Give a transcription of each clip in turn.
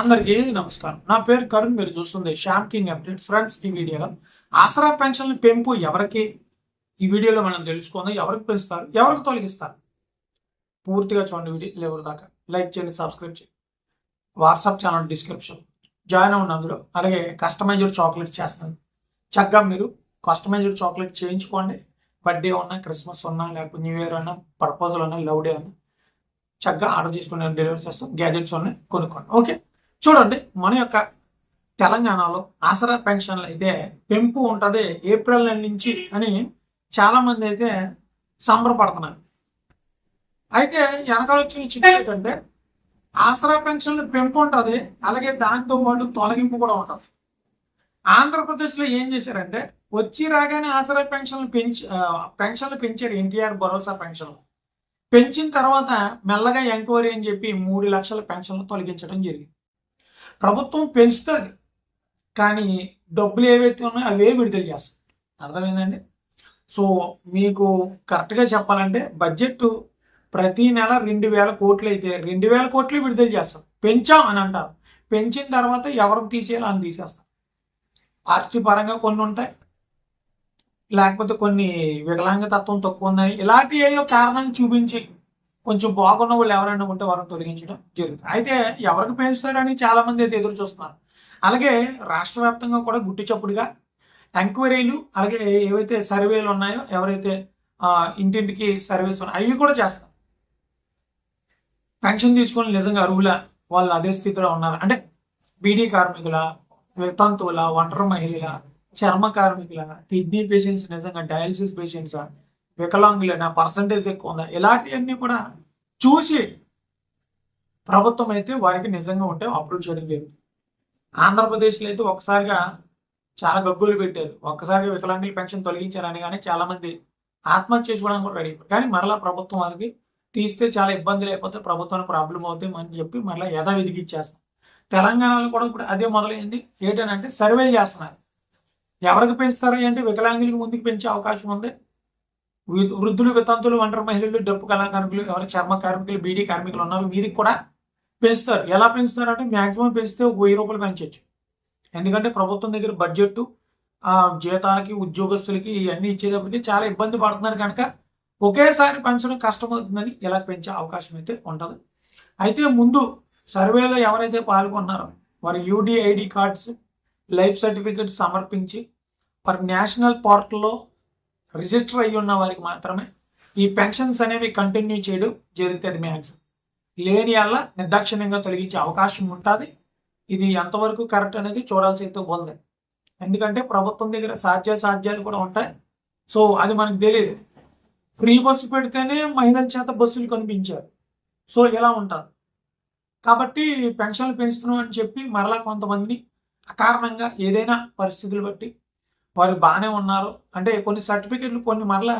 అందరికీ నమస్కారం. నా పేరు కరుణ్ మీరు చూస్తుంది శ్యామ్ కింగ్ అప్డేట్ ఫ్రెండ్స్ ఈ వీడియోలో. ఆసరా పెన్షన్ల పెంపు ఎవరికి? ఈ వీడియోలో మనం తెలుసుకుందాం. ఎవరికి పెంచుతారు? ఎవరికి తొలగిస్తారు? పూర్తిగా చూడండి వీడియో లేవరు దాకా లైక్ చేయండి సబ్స్క్రైబ్ చేయండి. WhatsApp channel description. జాయిన్ అవ్వండి అందులో. అలాగే కస్టమైజ్డ్ చాక్లెట్స్ చేస్తాను. చక్కగా మీరు కస్టమైజ్డ్ చాక్లెట్ చేయించుకోండి. బర్త్డే ఉన్నా క్రిస్మస్ ఉన్నా లేకపోతే న్యూ ఇయర్ ఉన్నా పర్పజల్ ఉన్నా లవ్ డే ఉన్నా చక్కగా ఆర్డర్ చేసుకుని డెలివరీ చేస్తాం గ్యాజెట్స్ ఉన్నాయి కొనుక్కోండి. ఓకే? చూడండి మన యొక్క తెలంగాణలో ఆసరా పెన్షన్లు అయితే పెంపు ఉంటుంది ఏప్రిల్ నెల నుంచి అని చాలా మంది అయితే సంబరపడుతున్నారు. అయితే వెనకాల వచ్చిన చిన్న ఏంటంటే ఆసరా పెన్షన్లు పెంపు ఉంటుంది అలాగే దాంతో పాటు తొలగింపు కూడా ఉంటుంది. ఆంధ్రప్రదేశ్లో ఏం చేశారంటే వచ్చి రాగానే ఆసరా పెన్షన్లు పెంచి పెన్షన్లు పెంచారు ఎన్టీఆర్ భరోసా పెన్షన్లు. పెంచిన తర్వాత మెల్లగా ఎంక్వైరీ అని చెప్పి మూడు లక్షల పెన్షన్లు తొలగించడం జరిగింది. ప్రభుత్వం పెంచుతుంది కానీ డబ్బులు ఏవైతే ఉన్నాయో అవే విడుదల చేస్తుంది. అర్థమైందండి? సో మీకు కరెక్ట్గా చెప్పాలంటే బడ్జెట్ ప్రతి నెల రెండు వేల కోట్లు అయితే రెండు వేల కోట్లు విడుదల చేస్తాం. పెంచాం అని అంటారు. పెంచిన తర్వాత ఎవరికి తీసేయాలో అని తీసేస్తాం. పార్టీ పరంగా కొన్ని ఉంటాయి. లేకపోతే కొన్ని వికలాంగ తత్వం తక్కువ ఉందని ఇలాంటి ఏదో కారణం చూపించి కొంచెం బాగున్న వాళ్ళు ఎవరైనా ఉంటే వారిని తొలగించడం జరుగుతుంది. అయితే ఎవరికి పెంచుతారని చాలా మంది అయితే ఎదురు చూస్తున్నారు. అలాగే రాష్ట్ర వ్యాప్తంగా కూడా గుట్టిచప్పుడుగా ఎంక్వైరీలు అలాగే ఏవైతే సర్వేలు ఉన్నాయో ఎవరైతే ఇంటింటికి సర్వేస్ ఉన్నాయో అవి కూడా చేస్తారు పెన్షన్ తీసుకొని నిజంగా అర్హుల వాళ్ళు అదే స్థితిలో ఉన్నారు. అంటే బీడీ కార్మికుల వితంతువుల ఒంటరి మహిళల చర్మ కార్మికుల కిడ్నీ పేషెంట్స్ నిజంగా డయాలసిస్ పేషెంట్స్? వికలాంగులేనా పర్సంటేజ్ ఎక్కువ ఉందా? ఇలాంటివన్నీ కూడా చూసి ప్రభుత్వం అయితే వారికి నిజంగా ఉంటే అప్రూవ్ చేయడం జరుగుతుంది ఆంధ్రప్రదేశ్లో అయితే ఒకసారిగా చాలా గగ్గులు పెట్టారు. ఒక్కసారిగా వికలాంగుల పెన్షన్ తొలగించారని కానీ చాలామంది ఆత్మహత్య చేసుకోవడానికి కూడా రెడీ కానీ మరలా ప్రభుత్వం వారికి తీస్తే చాలా ఇబ్బందులు అయిపోతే ప్రభుత్వానికి ప్రాబ్లం అవుతాయి అని చెప్పి మరలా యథావిధికి ఇచ్చేస్తాం తెలంగాణలో కూడా ఇప్పుడు అదే మొదలైంది. ఏంటంటే సర్వేలు చేస్తున్నారు. ఎవరికి పెంచుతారు అంటే వికలాంగులకి ముందుకు పెంచే అవకాశం ఉంది. వృద్ధులు వితంతులు ఒంటరి మహిళలు డప్పు కళాకారులు ఎవరు చర్మ కార్మికులు బీడీ కార్మికులు ఉన్నారు వీరికి కూడా పెంచుతారు. ఎలా పెంచుతారు అంటే మాక్సిమం పెంచితే ఒక వెయ్యి రూపాయలు పెంచవచ్చు ఎందుకంటే ప్రభుత్వం దగ్గర బడ్జెట్ ఆ జీతాలకి ఉద్యోగస్తులకి ఇవన్నీ ఇచ్చేటప్పటికి చాలా ఇబ్బంది పడుతున్నారు కనుక ఒకేసారి పెంచడం కష్టమవుతుందని ఇలా పెంచే అవకాశం అయితే ఉంటుంది. అయితే ముందు సర్వేలో ఎవరైతే పాల్గొన్నారో వారి యూడిఐడి కార్డ్స్ లైఫ్ సర్టిఫికెట్ సమర్పించి వారి నేషనల్ పోర్టల్లో రిజిస్టర్ అయ్యి ఉన్న వారికి మాత్రమే ఈ పెన్షన్స్ అనేవి కంటిన్యూ చేయడం జరుగుతుంది మ్యాక్సిమం లేని వల్ల నిర్దాక్షిణ్యంగా తొలగించే అవకాశం ఉంటుంది. ఇది ఎంతవరకు కరెక్ట్ అనేది చూడాల్సి అయితే ఉంది. ఎందుకంటే ప్రభుత్వం దగ్గర సాధ్య సాధ్యాలు కూడా ఉంటాయి. సో అది మనకు తెలియదు. ఫ్రీ బస్సు పెడితేనే మహిళల చేత బస్సులు కనిపించారు. సో ఇలా ఉంటారు కాబట్టి పెన్షన్లు పెంచుతున్నాం అని చెప్పి మరలా కొంతమందిని అకారణంగా ఏదైనా పరిస్థితులు బట్టి వారు బాగానే ఉన్నారు. అంటే కొన్ని సర్టిఫికెట్లు కొన్ని మరలా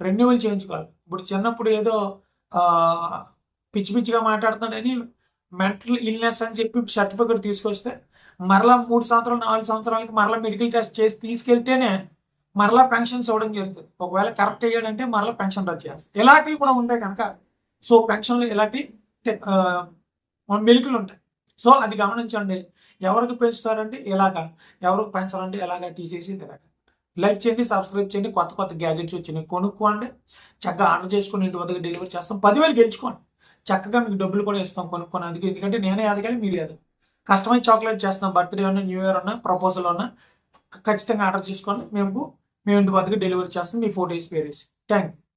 రెన్యువల్ చేయించుకోవాలి. ఇప్పుడు చిన్నప్పుడు ఏదో పిచ్చి పిచ్చిగా మాట్లాడుతున్నాడని మెంటల్ ఇల్నెస్ అని చెప్పి సర్టిఫికెట్ తీసుకొస్తే మరలా మూడు సంవత్సరాలు నాలుగు సంవత్సరాలకి మరలా మెడికల్ టెస్ట్ చేసి తీసుకెళ్తేనే మరలా పెన్షన్స్ ఇవ్వడం జరుగుతుంది. ఒకవేళ కరెక్ట్ అయ్యాడంటే మరలా పెన్షన్ రద్దు చేస్తారు. ఇలాంటివి కూడా ఉంటాయి కనుక. సో పెన్షన్లు ఇలాంటి ఆ, మెలికలు ఉంటాయి. సో అది గమనించండి. ఎవరికి పెంచుతారంటే ఇలాగా ఎవరికి పెంచాలంటే ఎలాగా తీసేసి ఇలాగా. లైక్ చేయండి సబ్స్క్రైబ్ చేయండి కొత్త కొత్త గ్యాజెట్స్ వచ్చినాయి కొనుక్కోండి. చక్కగా ఆర్డర్ చేసుకుని ఇంటి వద్దకు డెలివరీ చేస్తాం. పదివేలు గెలుచుకోండి. చక్కగా మీకు డబ్బులు కూడా ఇస్తాం కొనుక్కోనందుకు ఎందుకంటే నేనే ఎదగాలి మీరు ఎదగాలి కస్టమైజ్ చాక్లెట్ చేస్తున్నాం బర్త్డే ఉన్నా న్యూ ఇయర్ ఉన్నా ప్రపోజల్ ఉన్నా. ఖచ్చితంగా ఆర్డర్ చేసుకోండి. మేము మేము ఇంటి వద్దకు డెలివరీ చేస్తాం. మీ ఫోటోస్ పేరేసి. Thank you